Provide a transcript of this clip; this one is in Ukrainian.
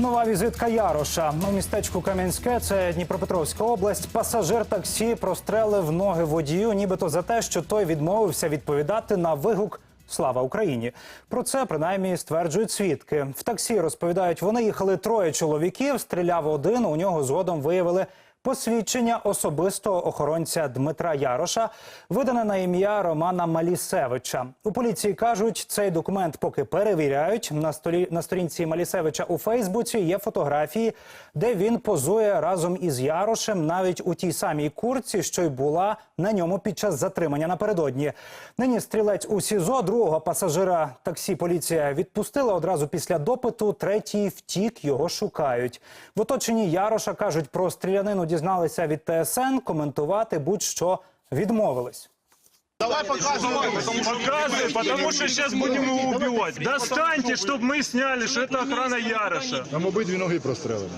Нова візитка Яроша у містечку Кам'янське, це Дніпропетровська область. Пасажир таксі прострелив ноги водію, нібито за те, що той відмовився відповідати на вигук. Слава Україні! Про це принаймні стверджують свідки. В таксі розповідають, вони їхали троє чоловіків. Стріляв один. У нього згодом виявили посвідчення особистого охоронця Дмитра Яроша, видане на ім'я Романа Малісевича. У поліції кажуть, цей документ поки перевіряють. На столі на сторінці Малісевича у Фейсбуці є фотографії, де він позує разом із Ярошем, навіть у тій самій курці, що й була на ньому під час затримання напередодні. Нині стрілець у СІЗО другого пасажира таксі поліція відпустила одразу після допиту. Третій втік, його шукають. В оточенні Яроша кажуть про стрілянину дізналися від ТСН. Коментувати будь-що відмовились. Давай показывай. Показывай, потому что сейчас будем его убивать. Достаньте, чтобы мы сняли, что это охрана Яроша. Там обидві ноги прострелені.